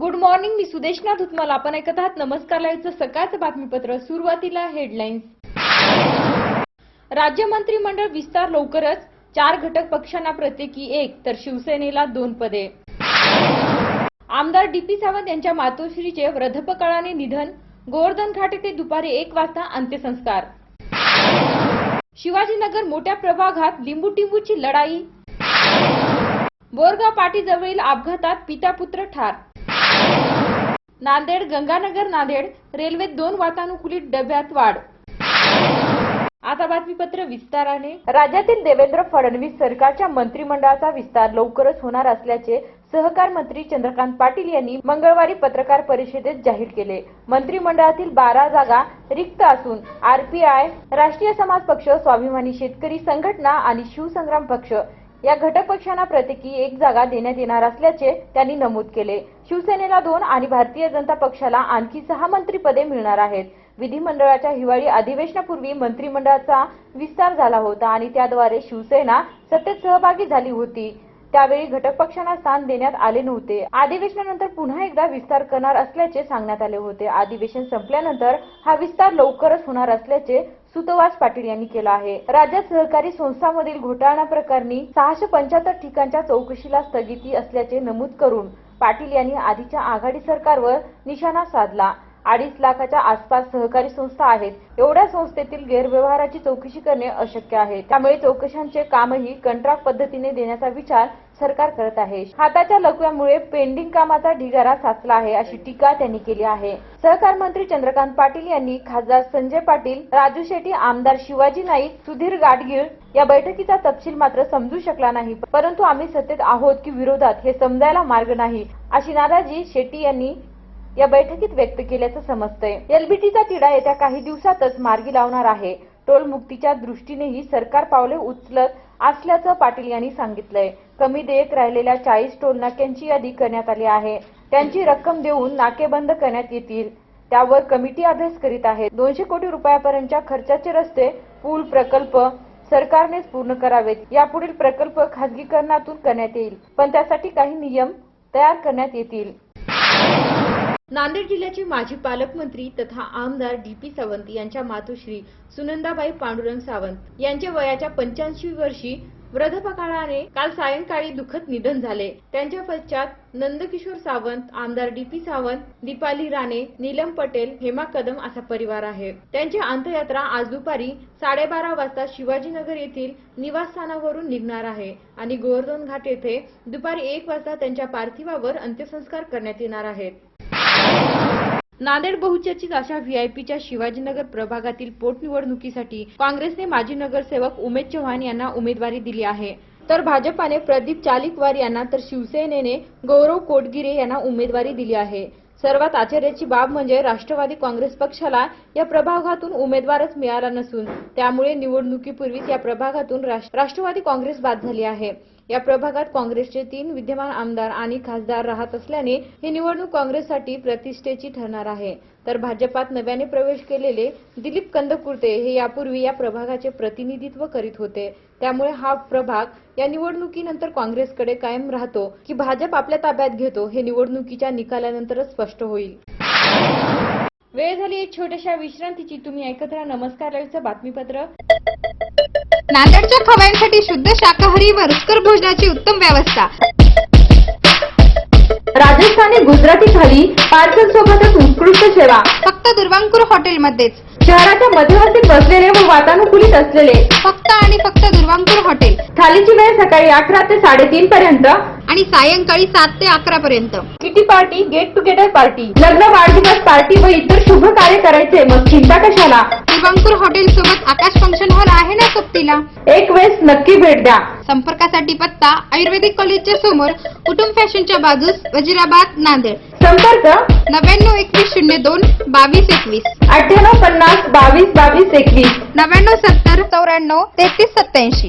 Good morning मी सुदेशना धुतमाल. आपण ऐकत आहात नमस्कार लाईव्हचं सकाळचं बातमीपत्र. सुरुवातीला हेडलाईन्स राज्य मंत्रिमंडळ विस्तार लवकरच. चार घटक पक्षांना प्रत्येकी एक तर शिवसेनेला दोन पदे. आमदार डी पी सावंत यांच्या मातोश्रीचे वृद्धपकाळाने निधन. गोवर्धन घाट येथे दुपारी एक वाजता अंत्यसंस्कार. शिवाजीनगर मोठ्या प्रभागात लिंबू लढाई. बोरगाव पाटीजवळील अपघातात पिता पुत्र ठार. नांदेड गंगानगर नांदेड रेल्वेत दोन वातानुकूलित डब्यात वाढ. आता बातमीपत्र विस्ताराने. राज्यातील देवेंद्र फडणवीस सरकारच्या मंत्रिमंडळाचा विस्तार लवकरच होणार असल्याचे सहकार मंत्री चंद्रकांत पाटील यांनी मंगळवारी पत्रकार परिषदेत जाहीर केले. मंत्रिमंडळातील बारा जागा रिक्त असून आरपीआय राष्ट्रीय समाज पक्ष स्वाभिमानी शेतकरी संघटना आणि शिवसंग्राम पक्ष या घटक पक्षांना प्रत्येकी एक जागा देण्यात येणार असल्याचे त्यांनी नमूद केले. शिवसेनेला दोन आणि भारतीय जनता पक्षाला आणखी सहा मंत्रीपदे मिळणार आहेत. विधिमंडळाच्या हिवाळी अधिवेशनापूर्वी मंत्रिमंडळाचा विस्तार झाला होता आणि त्याद्वारे शिवसेना सत्तेत सहभागी झाली होती. त्यावेळी घटक पक्षांना स्थान देण्यात आले नव्हते. अधिवेशनानंतर पुन्हा एकदा विस्तार करणार असल्याचे सांगण्यात आले होते. अधिवेशन संपल्यानंतर हा विस्तार लवकरच होणार असल्याचे सुतवास पाटील यांनी केला आहे. राज्यात सहकारी संस्थांमधील घोटाळा प्रकरणी सहाशे पंच्याहत्तर ठिकाणच्या चौकशीला स्थगिती असल्याचे नमूद करून पाटील यांनी आधीच्या आघाडी सरकारवर निशाणा साधला. अडीच लाखाच्या आसपास सहकारी संस्था आहेत. एवढ्या संस्थेतील गैरव्यवहाराची चौकशी करणे अशक्य आहे. त्यामुळे चौकशांचे कामही कंत्राट पद्धतीने देण्याचा विचार सरकार करत आहे. हाताच्या लकव्यामुळे पेंडिंग कामाचा ढिगारा साचला आहे अशी टीका त्यांनी केली आहे. सहकार मंत्री चंद्रकांत पाटील यांनी खासदार संजय पाटील राजू शेट्टी आमदार शिवाजी नाईक सुधीर गाडगीळ या बैठकीचा तपशील मात्र समजू शकला नाही. परंतु आम्ही सत्तेत आहोत की विरोधात हे समजायला मार्ग नाही अशी नाराजी शेट्टी यांनी या बैठकीत व्यक्त केल्याचं समजतंय. एलबीटीचा तिढा येत्या काही दिवसातच मार्गी लावणार आहे. टोल मुक्तीच्या दृष्टीनेही सरकार पावले उचलत असल्याचं पाटील यांनी सांगितलंय. कमी देयक राहिलेल्या चाळीस टोल नाक्यांची यादी करण्यात आली आहे. त्यांची रक्कम देऊन नाके बंद करण्यात येतील. त्यावर कमिटी अभ्यास करीत आहे. दोनशे कोटी रुपयापर्यंतच्या खर्चाचे रस्ते पूल प्रकल्प सरकारनेच पूर्ण करावेत. यापुढील प्रकल्प खासगीकरणातून करण्यात येईल. पण त्यासाठी काही नियम तयार करण्यात येतील. नांदेड जिल्ह्याचे माजी पालकमंत्री तथा आमदार डी पी सावंत यांच्या मातोश्री सुनंदाबाई पांडुरंग सावंत यांच्या वयाच्या पंच्याऐंशी वर्षी वृद्धपकाळाने काल सायंकाळी दुःखद निधन झाले. त्यांच्या पश्चात नंदकिशोर सावंत आमदार डी पी सावंत दीपाली राणे नीलम पटेल हेमा कदम असा परिवार आहे. त्यांची अंत्ययात्रा आज दुपारी साडेबारा वाजता शिवाजीनगर येथील निवासस्थानावरून निघणार आहे आणि गोवर्धन घाट येथे दुपारी एक वाजता त्यांच्या पार्थिवावर अंत्यसंस्कार करण्यात येणार आहेत. नांदेड बहुचर्चित अशा व्हीआयपीच्या शिवाजीनगर प्रभागातील पोटनिवडणुकीसाठी काँग्रेसने माजी नगरसेवक उमेश चव्हाण यांना उमेदवारी दिली आहे. तर भाजपाने प्रदीप चालिकवार यांना तर शिवसेनेने गौरव कोटगिरे यांना उमेदवारी दिली आहे. सर्वात आश्चर्याची बाब म्हणजे राष्ट्रवादी काँग्रेस पक्षाला या प्रभागातून उमेदवारच मिळाला नसून त्यामुळे निवडणुकीपूर्वीच या प्रभागातून राष्ट्रवादी काँग्रेस बाद झाली आहे. या प्रभागात काँग्रेसचे तीन विद्यमान आमदार आणि खासदार राहत असल्याने ही निवडणूक काँग्रेससाठी प्रतिष्ठेची ठरणार आहे. तर भाजपात नव्याने प्रवेश केलेले दिलीप कंदकुर्ते हे यापूर्वी या प्रभागाचे प्रतिनिधित्व करीत होते. त्यामुळे हा प्रभाग या निवडणुकीनंतर काँग्रेसकडे कायम राहतो. की भाजप आपल्या ताब्यात घेतो हे निवडणुकीच्या निकालानंतरच स्पष्ट होईल. वेळ झाली एक छोट्याशा विश्रांतीची. तुम्ही ऐकत राहा नमस्कार बातमीपत्र. नांदेडच्या खवयांसाठी शुद्ध शाकाहारी व रुचकर भोजनाची उत्तम व्यवस्था. राजस्थानी गुजराती थाली पार्सल सोबतच उत्कृष्ट सेवा. फक्त दुर्वांकुर हॉटेलमध्येच. शहराच्या मध्यवर्ती बसलेले व वातानुकूलित असलेले. फक्त आणि फक्त दुर्वांकुर हॉटेल. थालीची वेळ सकाळी अकरा ते साडेतीन पर्यंत. आणि सायंकाळी सात ते अकरा पर्यंत. Kitty party get together party लग्न वाढदिवस पार्टी व इतर शुभ कार्य करायचे. मग चिंता कशाला? दुर्वांकुर हॉटेल सोबतीला एक वेळेस नक्की भेट द्या. संपर्कासाठी पत्ता आयुर्वेदिक कॉलेजच्या समोर कुटुंब फॅशनच्या बाजूस वजिराबाद नांदेड. संपर्क नव्याण्णव एकवीस शून्य दोन बावीस एकवीस. अठ्ठ्याण्णव पन्नास बावीस बावीस एकवीस. नव्याण्णव सत्तर चौऱ्याण्णव तेहतीस सत्याऐंशी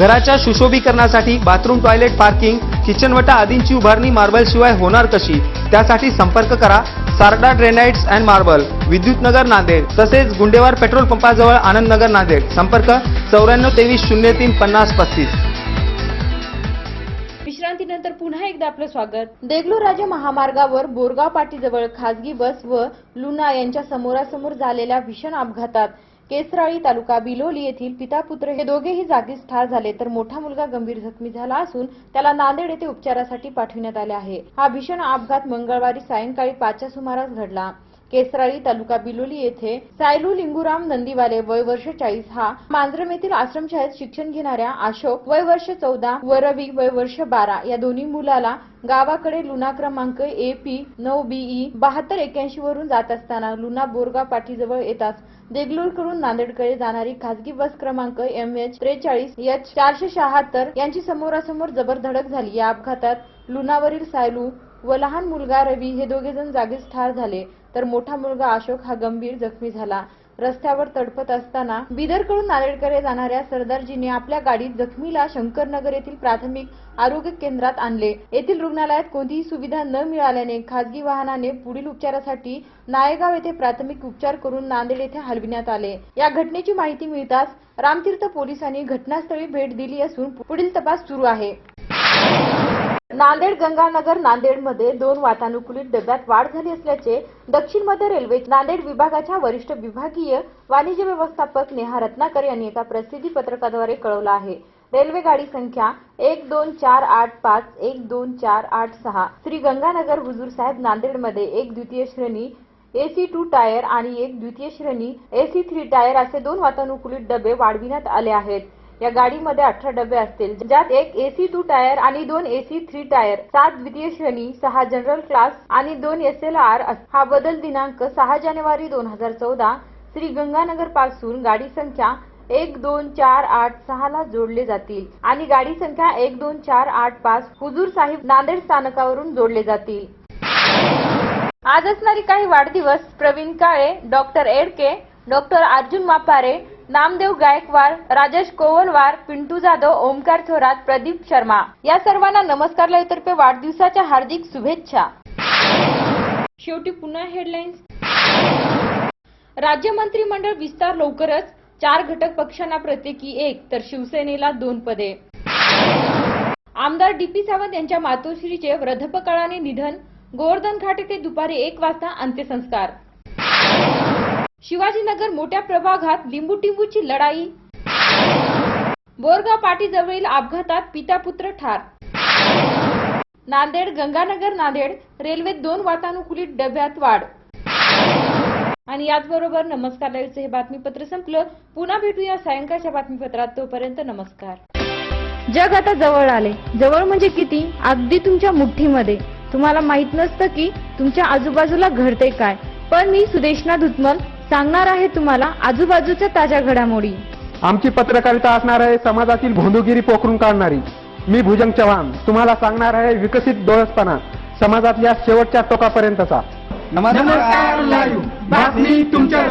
घराच्या सुशोभीकरणासाठी बाथरूम टॉयलेट पार्किंग किचनवटा आदींची उभारणी मार्बल शिवाय होणार कशी? त्यासाठी संपर्क करा. Sarda granites and marble Vidyutnagar Nanded तसेच गुंडेवार पेट्रोल पंपाजवळ आनंदनगर नांदेड. संपर्क चौऱ्याण्णव तेवीस शून्य तीन पन्नास पस्तीस. विश्रांतीनंतर पुन्हा एकदा आपलं स्वागत. देगलूर राज्य महामार्गावर बोरगाव पाटीजवळ खासगी बस व लुना यांच्या समोरासमोर झालेल्या भीषण अपघातात केसराळी तालुका बिलोली येथील पिता पुत्र हे दोघेही जागीच ठार झाले तर मोठा मुलगा गंभीर जखमी झाला असून त्याला नांदेड येथे उपचारासाठी पाठविण्यात आले आहे. हा भीषण अपघात मंगळवारी सायंकाळी पाचच्या सुमारास घडला. केसराळी तालुका बिलोली येथे सायलू लिंगुराम नंदीवाले वय वर्ष चाळीस हा मांजरम येथील आश्रमशाळेत शिक्षण घेणाऱ्या अशोक वय वर्ष चौदा व रवी वय वर्ष बारा या दोन्ही मुलाला गावाकडे लुना क्रमांक ए पी नऊ बीई बहात्तर एक्याऐंशी वरून जात असताना लुना बोरगाव पाठीजवळ येताच देगलूरकडून नांदेडकडे जाणारी खासगी बस क्रमांक एम एच त्रेचाळीस एच चारशे शहात्तर यांची समोरासमोर जबरधडक झाली. या अपघातात लुनावरील सायलू व लहान मुलगा रवी हे दोघे जण जागीच ठार झाले. तर मोठा मुलगा अशोक हा गंभीर जखमी झाला. रस्त्यावर तडपत असताना बिदरकडून नांदेडकडे जाणाऱ्या सरदारजीने आपल्या गाडीत जखमीला शंकरनगर येथील प्राथमिक आरोग्य केंद्रात आणले. येथील रुग्णालयात कोणतीही सुविधा न मिळाल्याने खासगी वाहनाने पुढील उपचारासाठी नायगाव येथे प्राथमिक उपचार करून नांदेड येथे हलविण्यात आले. या घटनेची माहिती मिळताच रामतीर्थ पोलिसांनी घटनास्थळी भेट दिली असून पुढील तपास सुरू आहे. नांदेड गंगानगर नांदेडमध्ये दोन वातानुकूलित डब्यात वाढ झाली असल्याचे दक्षिण मध्य रेल्वे नांदेड विभागाच्या वरिष्ठ विभागीय वाणिज्य व्यवस्थापक नेहा रत्नाकर यांनी एका प्रसिद्धी पत्रकाद्वारे कळवलं आहे. रेल्वे गाडी संख्या एक दोन चार आठ पाच एक दोन चार आठ सहा श्री गंगानगर हुजूर साहेब नांदेडमध्ये एक द्वितीय श्रेणी एसी टू टायर आणि एक द्वितीय श्रेणी एसी थ्री टायर असे दोन वातानुकूलित डबे वाढविण्यात आले आहेत. या गाडीमध्ये अठरा डबे असतील ज्यात एक एसी टू टायर आणि दोन एसी थ्री टायर सात द्वितीय श्रेणी सहा जनरल क्लास आणि दोन एस एल आर हा बदल दिनांक सहा जानेवारी दोन हजार चौदा श्री गंगानगरपासून गाडी संख्या एक दोन चार आठ सहा ला जोडले जातील आणि गाडी संख्या एक दोन चार आठ पाच हुजूर साहिब नांदेड स्थानकावरून जोडले जातील. आज असणारी काही वाढदिवस प्रवीण काळे डॉक्टर एडके डॉक्टर अर्जुन मापारे नामदेव गायकवाड राजेश कोवलवार पिंटू जाधव ओमकार थोरात प्रदीप शर्मा. या सर्वांना नमस्कार लयतर्फे वाढदिवसाच्या हार्दिक शुभेच्छा. शेवटी पुन्हा हेडलाईन्स राज्य मंत्रिमंडळ विस्तार लवकरच चार घटक पक्षांना प्रत्येकी एक तर शिवसेनेला दोन पदे. आमदार डी पी सावंत यांच्या मातोश्रीचे वृद्धपकाळाने निधन गोवर्धन घाट येथे दुपारी एक वाजता अंत्यसंस्कार. शिवाजीनगर मोठ्या प्रभागात लिंबू टिंबूची लढाई. बोरगाव पाटीजवळील अपघातात पिता पुत्र ठार. नांदेड गंगानगर नांदेड रेल्वेत दोन वातानुकूलित डब्यात वाढ. आणि याचबरोबर नमस्कार लाईव्हचं हे बातमीपत्र संपलं. पुन्हा भेटूया सायंकाळच्या बातमीपत्रात. तोपर्यंत नमस्कार. जग आता जवळ आले. जवळ म्हणजे किती? अगदी तुमच्या मुठ्ठीमध्ये. तुम्हाला माहीत नसतं की तुमच्या आजूबाजूला घडते काय. पण मी सुदेशना धुतमल सांगणार आहे तुम्हाला आजूबाजूच्या ताज्या घडामोडी. आमची पत्रकारिता असणार आहे समाजातील भोंदूगिरी पोखरून काढणारी. मी भुजंग चव्हाण तुम्हाला सांगणार आहे विकसित डोळसपणा समाजातल्या शेवटच्या टोकापर्यंतचा. नमस्कार बातमी तुमच्या